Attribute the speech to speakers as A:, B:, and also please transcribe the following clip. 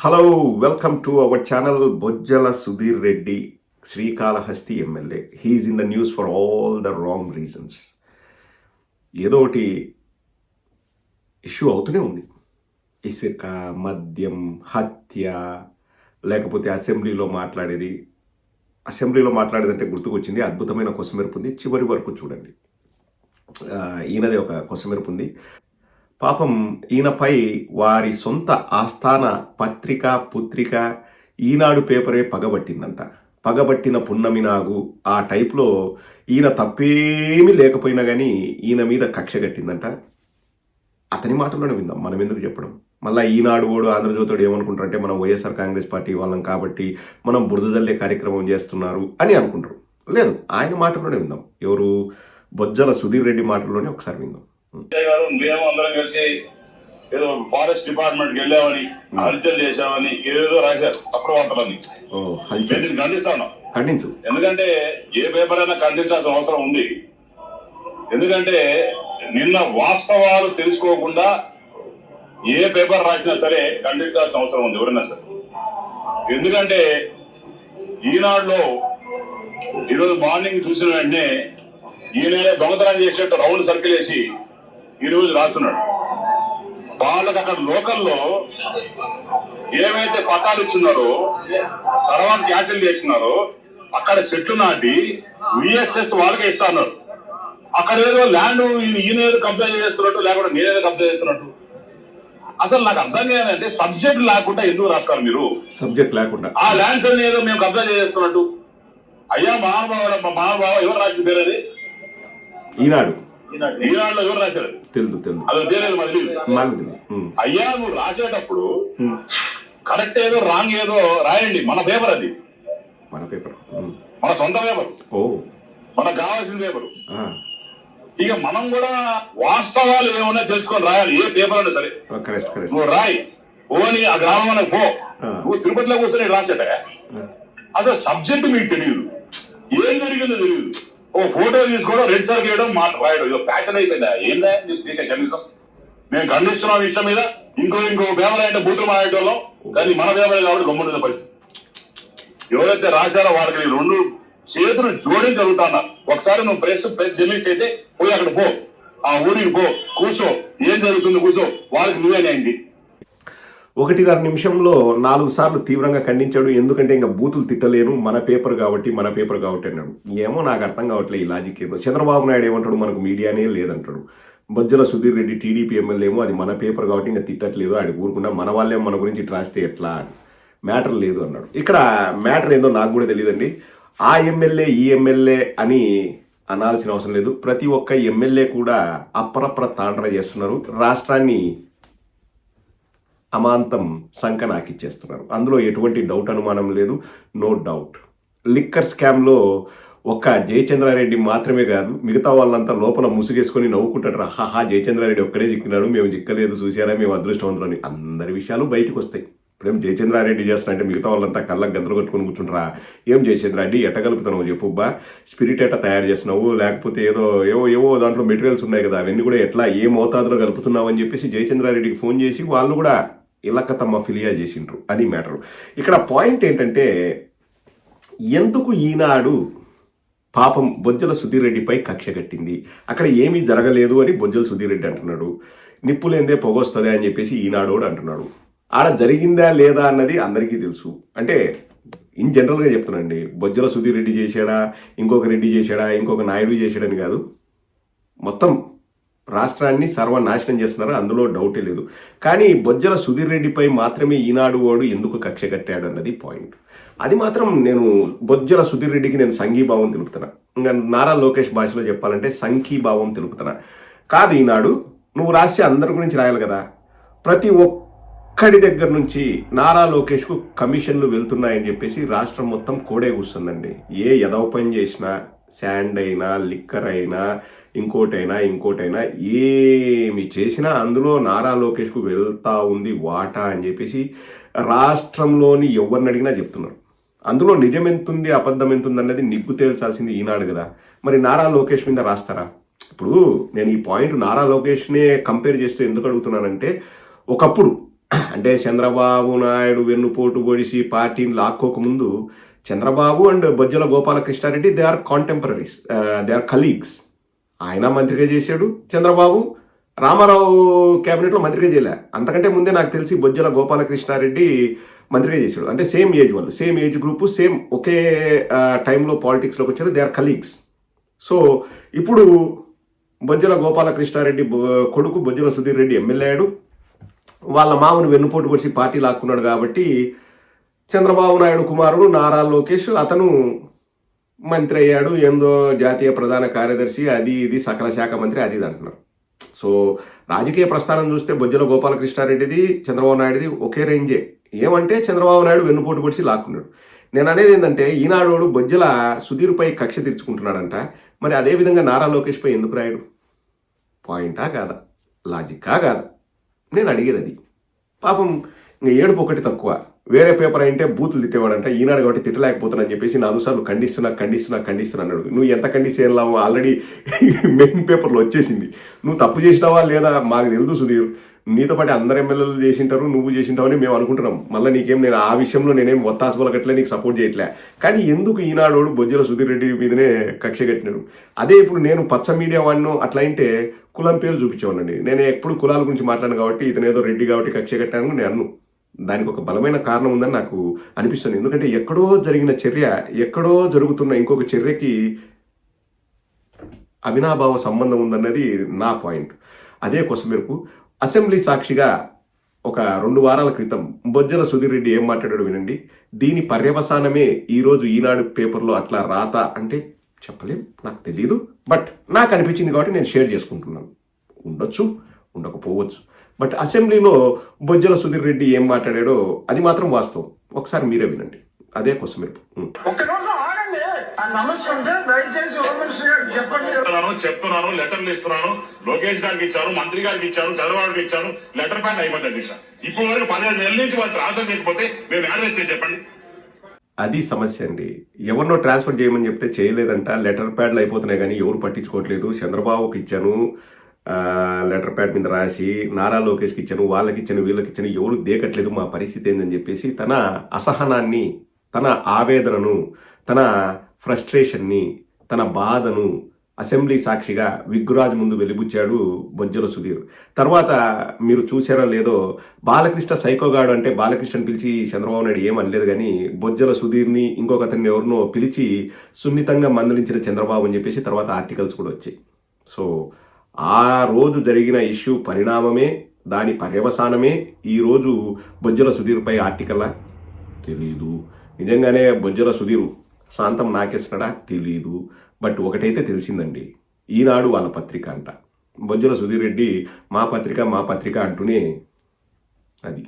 A: Hello welcome to our channel Bojjala Sudheer Reddy Srikalahasti MLA he's in the news for all the wrong reasons ఏదో ఒకటి issue అవుతూనే ఉంది. ఇసుక మద్యం హత్య లేకపోతే అసెంబ్లీలో మాట్లాడేది. అసెంబ్లీలో మాట్లాడేదంటే గుర్తుకొచ్చింది అద్భుతమైన కొసమెరుపు ఉంది. చివరి వరకు చూడండి. ఈయనది ఈయనదే ఒక కొసమెరుపు ఉంది. పాపం ఈయనపై వారి సొంత ఆస్థాన పత్రిక పుత్రిక ఈనాడు పేపరే పగబట్టిందంట. పగబట్టిన పున్నమి నాగు ఆ టైప్లో ఈయన తప్పేమీ లేకపోయినా కానీ ఈయన మీద కక్ష కట్టిందంట. అతని మాటల్లోనే విందాం మనం ఎందుకు చెప్పడం? మళ్ళీ ఈనాడు ఓడు ఆంధ్రజ్యోతుడు ఏమనుకుంటారంటే మనం వైఎస్ఆర్ కాంగ్రెస్ పార్టీ వాళ్ళం కాబట్టి మనం బురదజల్లే కార్యక్రమం చేస్తున్నారు అని అనుకుంటారు. లేదు ఆయన మాటల్లోనే విందాం. ఎవరు? బొజ్జల సుధీర్ రెడ్డి మాటల్లోనే ఒకసారి విందాం.
B: గారు మేము అందరం కలిసి ఏదో ఫారెస్ట్ డిపార్ట్మెంట్కి వెళ్ళామని హల్చల్ చేశామని ఏదో రాశారు
A: హల్చల్.
B: దీన్ని ఖండిస్తాను
A: ఖండించు.
B: ఎందుకంటే ఏ పేపర్ అయినా ఖండించాల్సిన అవసరం ఉంది. ఎందుకంటే నిన్న వాస్తవాలు తెలుసుకోకుండా ఏ పేపర్ రాసినా సరే ఖండించాల్సిన అవసరం ఉంది ఎవరైనా సరే. ఎందుకంటే ఈనాడులో ఈరోజు మార్నింగ్ చూసిన వెంటనే ఈయన దొంగతనం చేసేట్టు రౌండ్ సర్కిల్ వేసి ఈ రోజు రాస్తున్నాడు. వాళ్ళకి అక్కడ లోకల్లో ఏవైతే పట్టాలు ఇచ్చున్నారో తర్వాత క్యాన్సిల్ చేస్తున్నారో అక్కడ చెట్లు నాటి విఎస్ఎస్ వాళ్ళకే ఇస్తున్నారు అక్కడ ఏదో ల్యాండ్ ఈయన ఏదో కంప్లైంట్ చేస్తున్నట్టు లేకుండా నేనేదో కంప్లైంట్ చేస్తున్నట్టు. అసలు నాకు అర్థం కాదంటే సబ్జెక్ట్ లేకుండా ఎందుకు రాస్తారు మీరు?
A: సబ్జెక్ట్ లేకుండా.
B: ఆ ల్యాండ్స్ అన్ని ఏదో మేము కంప్లైంట్ చేస్తున్నట్టు. అయ్యా మహానుభావుడు మహానుభావ ఎవరు రాసిన పేరు అది?
A: ఈనాడు.
B: ఈనాడులో ఎవరు రాశారు?
A: తెలుదు తెలుదు.
B: అది తెలియదు మరి.
A: మాకు
B: అయ్యా నువ్వు రాసేటప్పుడు. కరెక్ట్ ఏదో రాంగ్ ఏదో రాయండి మన పేపర్ అది.
A: మన పేపర్.
B: మన సొంత పేపర్.
A: ఓ.
B: మనకు కావాల్సిన పేపర్. ఇక మనం కూడా వాస్తవాలు ఏమన్నా తెలుసుకొని రాయాలి ఏ పేపర్ అయినా సరే.
A: Correct correct.
B: నువ్వు రాయి ఓని ఆ గ్రామం పో. నువ్వు తిరుపతిలో కూర్చొని రాసేట అసలు సబ్జెక్ట్ మీకు తెలియదు. ఏం జరిగిందో తెలియదు. ఓ ఫోటో తీసుకోవడం రెడ్ సర్క్ చేయడం మాట రాయడం. ఇదో ఫ్యాషన్ అయిపోయిందా? ఏందా? దేశ చేసే కనీసం మేము ఖండిస్తున్నాం విషయం మీద. ఇంకో ఇంకో బేమలు అంటే బూతులు మాడేటోళ్ళం కానీ మన బేమలే కాబట్టి గమ్మున పరిస్థితి. ఎవరైతే రాశారో వాళ్ళకి రెండు చేతులు జోడించి జరుగుతున్నా ఒకసారి నువ్వు ప్రెస్ ప్రెస్ జర్నలిస్ట్ అయితే పోయి అక్కడ పో. ఆ ఊరికి పో. కూర్చో. ఏం జరుగుతుంది? కూర్చో. వాళ్ళకి నువ్వే అయింది
A: ఒకటిన్నర నిమిషంలో నాలుగు సార్లు తీవ్రంగా ఖండించాడు. ఎందుకంటే ఇంకా బూతులు తిట్టలేను. మన పేపర్ కాబట్టి మన పేపర్ కాబట్టి అన్నాడు. ఏమో నాకు అర్థం కావట్లేదు ఈ లాజిక్ ఏదో. చంద్రబాబు నాయుడు ఏమంటాడు? మనకు మీడియానే లేదంటాడు. బొజ్జల సుధీర్ రెడ్డి టీడీపీ ఎమ్మెల్యే ఏమో అది మన పేపర్ కాబట్టి ఇంకా తిట్టట్లేదు. ఆడి ఊరుకున్నా మన వాళ్ళే మన గురించి రాస్తే ఎట్లా? మ్యాటర్ లేదు అన్నాడు. ఇక్కడ మ్యాటర్ ఏందో నాకు కూడా తెలియదండి. ఆ ఎమ్మెల్యే ఈ ఎమ్మెల్యే అని అనాల్సిన అవసరం లేదు. ప్రతి ఒక్క ఎమ్మెల్యే కూడా అప్రప్ర తాండ్ర చేస్తున్నారు. రాష్ట్రాన్ని అమాంతం సంఖ నాకిచ్చేస్తున్నారు అందులో ఎటువంటి డౌట్ అనుమానం లేదు. నో డౌట్ లిక్కర్ స్కామ్లో ఒక్క జయచంద్రారెడ్డి మాత్రమే కాదు మిగతా వాళ్ళంతా లోపల ముసుగేసుకొని నవ్వుకుంటారు. హాహా జయచంద్రారెడ్డి ఒక్కడే చిక్కినాడు మేము చిక్కలేదు చూసారా మేము అదృష్టవంతులని. అందరి విషయాలు బయటకు వస్తాయి ఇప్పుడేం జయచంద్రారెడ్డి చేస్తున్నా మిగతా వాళ్ళంతా కళ్ళకు గందలు కట్టుకొని కూర్చుంటారా? ఏం జయచంద్రారెడ్డి ఎట్ట కలుపుతున్నావు బా స్పిరిట్ ఎట్ట తయారు చేస్తున్నావు? లేకపోతే ఏదో ఏవో ఏవో దాంట్లో మెటీరియల్స్ ఉన్నాయి కదా అవన్నీ కూడా ఎట్లా ఏ మోతాదులో కలుపుతున్నావు అని చెప్పేసి జయచంద్రారెడ్డికి ఫోన్ చేసి వాళ్ళు కూడా ఇలక తమ ఫిలియా చేసిండ్రు. అది మ్యాటరు ఇక్కడ పాయింట్ ఏంటంటే ఎందుకు ఈనాడు పాపం బొజ్జల సుధీర్ రెడ్డిపై కక్ష కట్టింది? అక్కడ ఏమీ జరగలేదు అని బొజ్జల సుధీర్ రెడ్డి అంటున్నాడు. నిప్పులేందే పొగొస్తుంది అని చెప్పేసి ఈనాడు కూడా అంటున్నాడు. ఆడ జరిగిందా లేదా అన్నది అందరికీ తెలుసు. అంటే ఇన్ జనరల్గా చెప్తున్నానండి. బొజ్జల సుధీర్ రెడ్డి చేశాడా? ఇంకొక రెడ్డి చేశాడా? ఇంకొక నాయుడు చేశాడని కాదు. మొత్తం రాష్ట్రాన్ని సర్వనాశనం చేస్తున్నారు. అందులో డౌటే లేదు. కానీ బొజ్జల సుధీర్ రెడ్డిపై మాత్రమే ఈనాడు వాడు ఎందుకు కక్ష కట్టాడు అన్నది పాయింట్ అది మాత్రం నేను బొజ్జల సుధీర్ రెడ్డికి నేను సంఘీభావం తెలుపుతున్నా. ఇంకా నారా లోకేష్ భాషలో చెప్పాలంటే సంఘీభావం తెలుపుతున్నా. కాదు ఈనాడు. నువ్వు రాసి అందరి గురించి రాయాలి కదా. ప్రతి అక్కడి దగ్గర నుంచి నారా లోకేష్కు కమిషన్లు వెళ్తున్నాయని చెప్పేసి రాష్ట్రం మొత్తం కోడే కూస్తుందండి. ఏ ఎదవ పని చేసినా శాండ్ అయినా లిక్కర్ అయినా ఇంకోటైనా ఇంకోటైనా ఏమి చేసినా అందులో నారా లోకేష్కు వెళ్తా ఉంది వాటా అని చెప్పేసి రాష్ట్రంలోని ఎవరిని అడిగినా చెప్తున్నారు. అందులో నిజం ఎంతుంది అబద్ధం ఎంతుంది అన్నది నిగ్గు తేల్చాల్సింది ఈనాడు కదా. మరి నారా లోకేష్ మీద రాస్తారా? ఇప్పుడు నేను ఈ పాయింట్ నారా లోకేష్నే కంపేర్ చేస్తూ ఎందుకు అడుగుతున్నానంటే ఒకప్పుడు అంటే చంద్రబాబు నాయుడు వెన్నుపోటు పొడిసి పార్టీని లాక్కోకముందు Chandrababu and Bojjala Gopalakrishna Reddy they are contemporaries they are colleagues ఆయన మంత్రిగా చేశాడు చంద్రబాబు రామారావు క్యాబినెట్లో మంత్రిగా చేయలే. అంతకంటే ముందే నాకు తెలిసి బొజ్జల గోపాలకృష్ణారెడ్డి మంత్రిగా చేశాడు. అంటే సేమ్ ఏజ్ వాళ్ళు సేమ్ ఏజ్ గ్రూప్ సేమ్ ఒకే uh, టైంలో పాలిటిక్స్లోకి వచ్చారు దే ఆర్ కలీగ్స్ సో ఇప్పుడు బొజ్జల గోపాలకృష్ణారెడ్డి కొడుకు బొజ్జల సుధీర్ రెడ్డి ఎమ్మెల్యే అయ్యాడు. వాళ్ళ మామను వెన్నుపోటు పొడిచి పార్టీ లాక్కున్నాడు కాబట్టి చంద్రబాబు నాయుడు కుమారుడు నారా లోకేష్ అతను మంత్రి అయ్యాడు ఏందో జాతీయ ప్రధాన కార్యదర్శి అది ఇది సకల శాఖ మంత్రి అది ఇది అంటున్నారు. సో రాజకీయ ప్రస్థానం చూస్తే బొజ్జల గోపాలకృష్ణారెడ్డిది చంద్రబాబు నాయుడుది ఒకే రేంజే. ఏమంటే చంద్రబాబు నాయుడు వెన్నుపోటు పొడిచి లాక్కున్నాడు. నేను అనేది ఏంటంటే ఈనాడు బొజ్జల సుధీర్పై కక్ష తీర్చుకుంటున్నాడంట. మరి అదే విధంగా నారా లోకేష్పై ఎందుకు రాయడు? పాయింటా కాదా? లాజిక్కా కాదా? నేను అడిగేది అది. పాపం ఇంకా ఏడుపు ఒకటి తక్కువ. వేరే పేపర్ అంటే బూతులు తిట్టేవాడంట ఈనాడు కాబట్టి తిట్టలేకపోతున్నాను చెప్పేసి నా సార్లు ఖండిస్తున్నా ఖండిస్తున్నా ఖండిస్తున్నా అన్నాడు. నువ్వు ఎంత ఖండిస్తున్నావు ఆల్రెడీ మెయిన్ పేపర్లో వచ్చేసింది. నువ్వు తప్పు చేసినావా లేదా? మాకు తెలుసు సుధీర్. నీతో పాటు అందరు ఎమ్మెల్యేలు చేసింటారు నువ్వు చేసింటావని మేము అనుకుంటున్నాం. మళ్ళీ నీకేం నేను ఆ విషయంలో నేనేం ఒత్తాసు పలకట్లే నీకు సపోర్ట్ చేయట్లే. కానీ ఎందుకు ఈనాడోడు బొజ్జల సుధీర్ రెడ్డి మీదనే కక్ష కట్టినాడు? అదే ఇప్పుడు నేను పచ్చ మీడియా వాడిను అట్లా అంటే కులం పేరు చూపించేవాడిని నేను ఎప్పుడు కులాల గురించి మాట్లాడను కాబట్టి ఇతను ఏదో రెడ్డి కాబట్టి కక్ష కట్టాను నేను అన్ను. దానికి ఒక బలమైన కారణం ఉందని నాకు అనిపిస్తుంది. ఎందుకంటే ఎక్కడో జరిగిన చర్య ఎక్కడో జరుగుతున్న ఇంకొక చర్యకి అవినాభావ సంబంధం ఉందన్నది నా పాయింట్. అదే కొసమెరుపు అసెంబ్లీ సాక్షిగా ఒక రెండు వారాల క్రితం బొజ్జల సుధీర్ రెడ్డి ఏం మాట్లాడాడు వినండి. దీని పర్యవసానమే ఈరోజు ఈనాడు పేపర్లో అట్లా రాత అంటే చెప్పలేం నాకు తెలియదు బట్ నాకు అనిపించింది కాబట్టి నేను షేర్ చేసుకుంటున్నాను. ఉండొచ్చు ఉండకపోవచ్చు. బట్ అసెంబ్లీలో బొజ్జల సుధీర్ రెడ్డి ఏం మాట్లాడాడో అది మాత్రం వాస్తవం. ఒకసారి మీరే వినండి. అదే
C: గారికి చెప్పండి.
B: చెప్తున్నాను లెటర్లు ఇస్తున్నాను. లోకేష్ గారికి ఇచ్చారు మంత్రి గారికి ఇచ్చారు చంద్రబాబుకి ఇచ్చారు. లెటర్ ప్యాడ్ అయిపోతుంది అధ్యక్ష. ఇప్పుడు వరకు పదిహేను నెలల నుంచి వాళ్ళు ట్రాన్స్ఫర్ చేయకపోతే మేము యాడ్ చెప్పండి.
A: అది సమస్య అండి. ఎవరినో ట్రాన్స్ఫర్ చేయమని చెప్తే చేయలేదంట. లెటర్ ప్యాడ్లు అయిపోతున్నాయి కానీ ఎవరు పట్టించుకోవట్లేదు. చంద్రబాబుకి ఇచ్చాను. లెటర్ ప్యాడ్ మీద రాసి నారా లోకేష్కి ఇచ్చాను వాళ్ళకి ఇచ్చాను వీళ్ళకి ఇచ్చాను ఎవరు దేకట్లేదు మా పరిస్థితి ఏందని చెప్పేసి తన అసహనాన్ని తన ఆవేదనను తన ఫ్రస్ట్రేషన్ని తన బాధను అసెంబ్లీ సాక్షిగా విగ్గురాజ్ ముందు వెలిబుచ్చాడు బొజ్జల సుధీర్. తర్వాత మీరు చూసారో లేదో బాలకృష్ణ సైకోగాడు అంటే బాలకృష్ణని పిలిచి చంద్రబాబు నాయుడు ఏమనలేదు కానీ బొజ్జల సుధీర్ని ఇంకొక అతన్ని ఎవరినో పిలిచి సున్నితంగా మందలించిన చంద్రబాబు అని చెప్పేసి తర్వాత ఆర్టికల్స్ కూడా వచ్చాయి. సో ఆ రోజు జరిగిన ఇష్యూ పరిణామమే దాని పర్యవసానమే ఈరోజు బొజ్జల సుధీర్పై ఆర్టికలా? తెలీదు. నిజంగానే బొజ్జల సుధీర్ శాంతం నాకేస్తున్నాడా? తెలీదు. బట్ ఒకటైతే తెలిసిందండి. ఈనాడు వాళ్ళ పత్రిక అంట. బొజ్జల సుధీర్ రెడ్డి మా పత్రిక మా పత్రిక అంటూనే అది.